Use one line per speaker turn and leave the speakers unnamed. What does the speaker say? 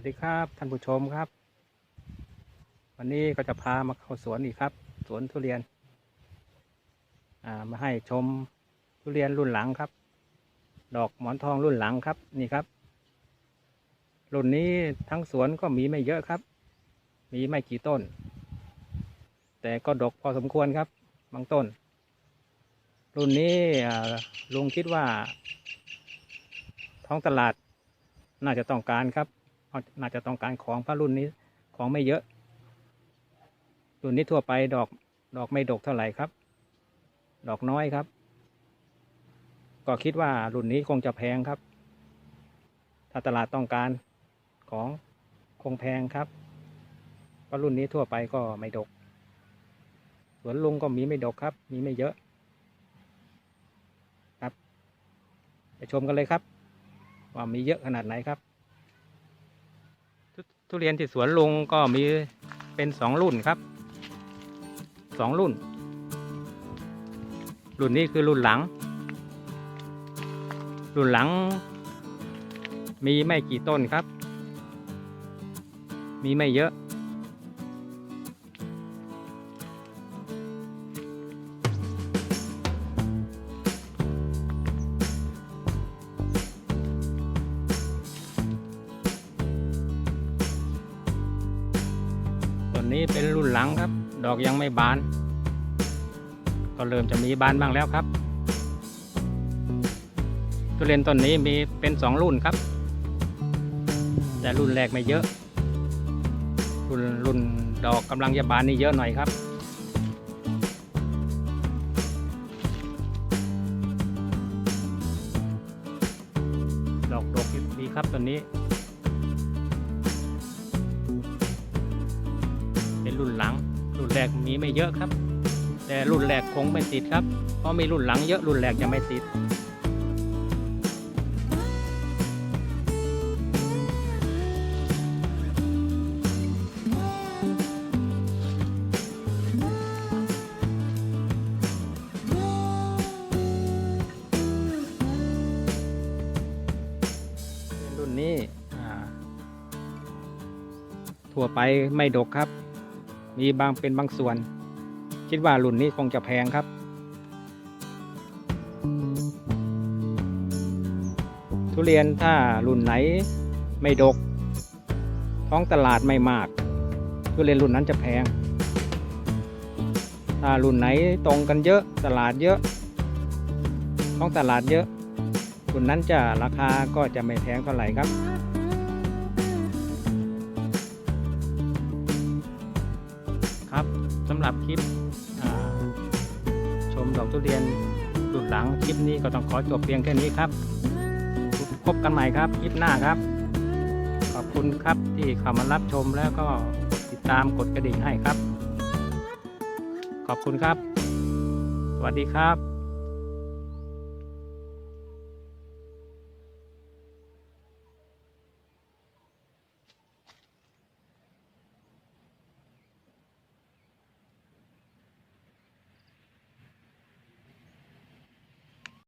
วัสดีครับ ท่านผู้ชมครับ วันนี้ก็จะพามาเข้าสวนอีกครับ สวนทุเรียนามาให้ชมทุเรียนรุ่นหลังครับ ดอกหมอนทองรุ่นหลังครับนี่ครับ รุ่นนี้ทั้งสวนก็มีไม่เยอะครับ มีไม่กี่ต้น แต่ก็ดกพอสมควรครับบางต้น รุ่นนี้ลุงคิดว่า ท้องตลาดน่าจะต้องการครับ น่าจะต้องการของพระรุ่นนี้ของไม่เยอะรุ่นนี้ทั่วไปดอกดอกไม่ดกเท่าไหร่ครับ ดอกน้อยครับ ก็คิดว่ารุ่นนี้คงจะแพงครับ ถ้าตลาดต้องการของคงแพงครับเพราะรุ่นนี้ทั่วไปก็ไม่ดก สวนลุงก็มีไม่ดกครับ มีไม่เยอะ ครับ ไปชมกันเลยครับ ว่ามีเยอะขนาดไหนครับ ทุเรียนที่สวนลุงก็มีเป็นสองรุ่นครับสองรุ่น รุ่นนี้คือรุ่นหลัง รุ่นหลัง มีไม่กี่ต้นครับ มีไม่เยอะ ต้นนี้เป็นรุ่นหลังครับ ดอกยังไม่บาน ก็เริ่มจะมีบานบ้างแล้วครับ ทุเรียนต้นนี้มีเป็นสองรุ่นครับ แต่รุ่นแรกไม่เยอะ รุ่นรุ่นดอกกำลังจะบานนี่เยอะหน่อยครับดอกดกดีครับต้นนี้ รุ่นแรกมีไม่เยอะครับ แต่รุ่นแรกคงไม่ติดครับ เพราะมีรุ่นหลังเยอะรุ่นแรกยังไม่ติดรุ่นนี้ทั่วไปไม่ดกครับ มีบางเป็นบางส่วน คิดว่ารุ่นนี้คงจะแพงครับ ทุเรียนถ้ารุ่นไหนไม่ดก ท้องตลาดไม่มาก ทุเรียนรุ่นนั้นจะแพง ถ้ารุ่นไหนตรงกันเยอะตลาดเยอะ ท้องตลาดเยอะรุ่นนั้นจะราคาก็จะไม่แพงเท่าไหร่ครับ ครับสำหรับคลิปชมดอกทุเรียนดุดหลังคลิปนี้ก็ต้องขอจบเพียงแค่นี้ครับพบกันใหม่ครับคลิปหน้าครับ ขอบคุณครับที่เข้ามารับชมแล้วก็ติดตามกดกระดิ่งให้ครับ ขอบคุณครับ สวัสดีครับ